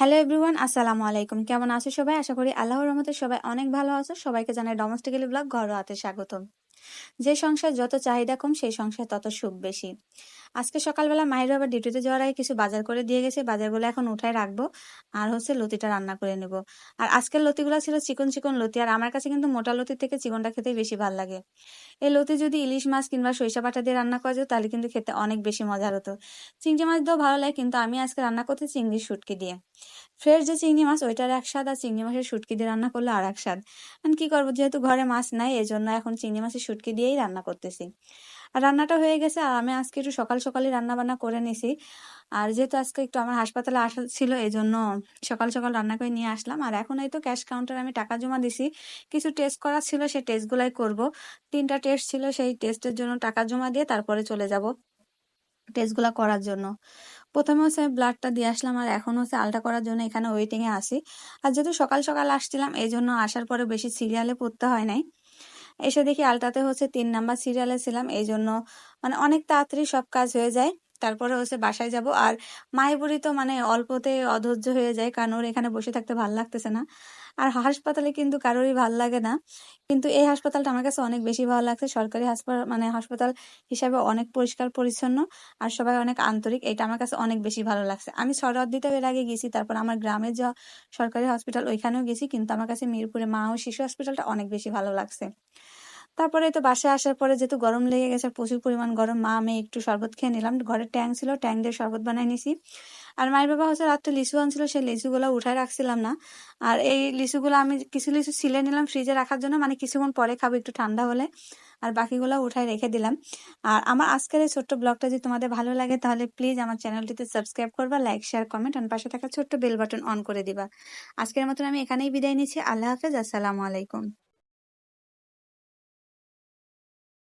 Hello everyone আসসালামু আলাইকুম। কেমন আছো সবাই? আশা করি আল্লাহর রহমতে সবাই অনেক ভালো আছো। সবাইকে জানাই ডোমেস্টিক্যালি ব্লগ ঘরোয়াতে স্বাগতম। যে সংসার যত চাহিদা কম, সেই সংসার তত সুখ বেশি। আজকে সকালবেলা মায়ের আবার ডিউটিতে যাওয়ার আগে কিছু বাজার করে দিয়ে গেছে। বাজারগুলো এখন উঠায় রাখব আর হচ্ছে লতিটা রান্না করে নেব। আর আজকের লতিগুলো ছিল চিকন চিকন লতি আর আমার কাছে কিন্তু মোটা লতির থেকে চিকনটা খেতেই বেশি ভালো লাগে। এই লতি যদি ইলিশ মাছ কিংবা সরিষা বাটা দিয়ে রান্না করা যেত, তাহলে কিন্তু খেতে অনেক বেশি মজার হতো। চিংড়ি মাছ দিয়েও ভালো লাগে, কিন্তু আমি আজকে রান্না করতে চিংড়ি শুটকি দিয়ে। ফ্রেশ যে চিংড়ি মাছ, ওইটার এক স্বাদ আর চিংড়ি মাছের শুটকি দিয়ে রান্না করলে আর এক স্বাদ কি করব, যেহেতু ঘরে মাছ নাই জন্য এখন চিংড়ি মাছের শুটকি দিয়েই রান্না করতেছি। আর রান্নাটা হয়ে গেছে, আর আমি আজকে একটু সকাল সকালে রান্না বান্না করে নিছি। আর যেহেতু আজকে একটু আমার হাসপাতালে আসা ছিল এই জন্য সকাল সকাল রান্না করে নিয়ে আসলাম। আর এখন এই তো ক্যাশ কাউন্টারে আমি টাকা জমা দিছি। কিছু টেস্ট করা ছিল, সেই টেস্টগুলাই করব। তিনটা টেস্ট ছিল, সেই টেস্টের জন্য টাকা জমা দিয়ে তারপরে চলে যাব টেস্টগুলো করার জন্য। প্রথমে হচ্ছে ব্লাডটা দিয়ে আসলাম, আর এখন হচ্ছে আলটা করার জন্য এখানে ওয়েটিংয়ে আসি আর যেহেতু সকাল সকাল আসছিলাম এই জন্য আসার পরে বেশি সিরিয়ালে পড়তে হয় নাই। এসে দেখি আলটাতে হচ্ছে তিন নাম্বার সিরিয়ালে ছিলাম এই জন্য মানে অনেক তাড়াতাড়ি সব কাজ হয়ে যায়। তারপরে হচ্ছে বাসায় যাব। আর বুড়ি তো মানে অল্পতে অধৈর্য হয়ে যায়, কারণ ওর এখানে বসে থাকতে ভালো লাগতেছে না। আর হাসপাতালে কিন্তু কারোরই ভালো লাগে না। কিন্তু এই হাসপাতালটা আমার কাছে অনেক বেশি ভালো লাগছে। সরকারি হাসপাতাল মানে হাসপাতাল হিসাবে অনেক পরিষ্কার, পরিচ্ছন্ন আর সবাই অনেক আন্তরিক। এটা আমার কাছে অনেক বেশি ভালো লাগছে। আমি সরদ্দিতেও এর আগে গেছি, তারপর আমার গ্রামের যে সরকারি হসপিটাল ওইখানেও গেছি। কিন্তু আমার কাছে মিরপুরে মা ও শিশু হসপিটালটা অনেক বেশি ভালো লাগছে। তারপরে তো বাসায় আসার পরে যেহেতু গরম লেগে গেছে, প্রচুর পরিমাণ গরম, মা, আমি একটু শরবত খেয়ে নিলাম। ঘরে ট্যাং ছিল, ট্যাং দিয়ে শরবত বানাই নিছি। আর মায়ের বাবা হচ্ছে রাত্রে লিচু আনছিল, সেই লিচুগুলো উঠায় রাখছিলাম না। আর এই লিচুগুলো আমি কিছু লিচু ছিলে নিলাম ফ্রিজে রাখার জন্য মানে কিছুক্ষণ পরে খাব, একটু ঠান্ডা হলে। আর বাকিগুলো উঠায় রেখে দিলাম। আর আমার আজকের এই ছোট্ট ব্লগটা যদি তোমাদের ভালো লাগে, তাহলে প্লিজ আমার চ্যানেলটিতে সাবস্ক্রাইব করবা, লাইক, শেয়ার, কমেন্ট, আর পাশে থাকা ছোট্ট বেল বাটন অন করে দিবা। আজকের মতন আমি এখানেই বিদায় নিচ্ছি। আল্লাহ হাফেজ, আসসালামু আলাইকুম।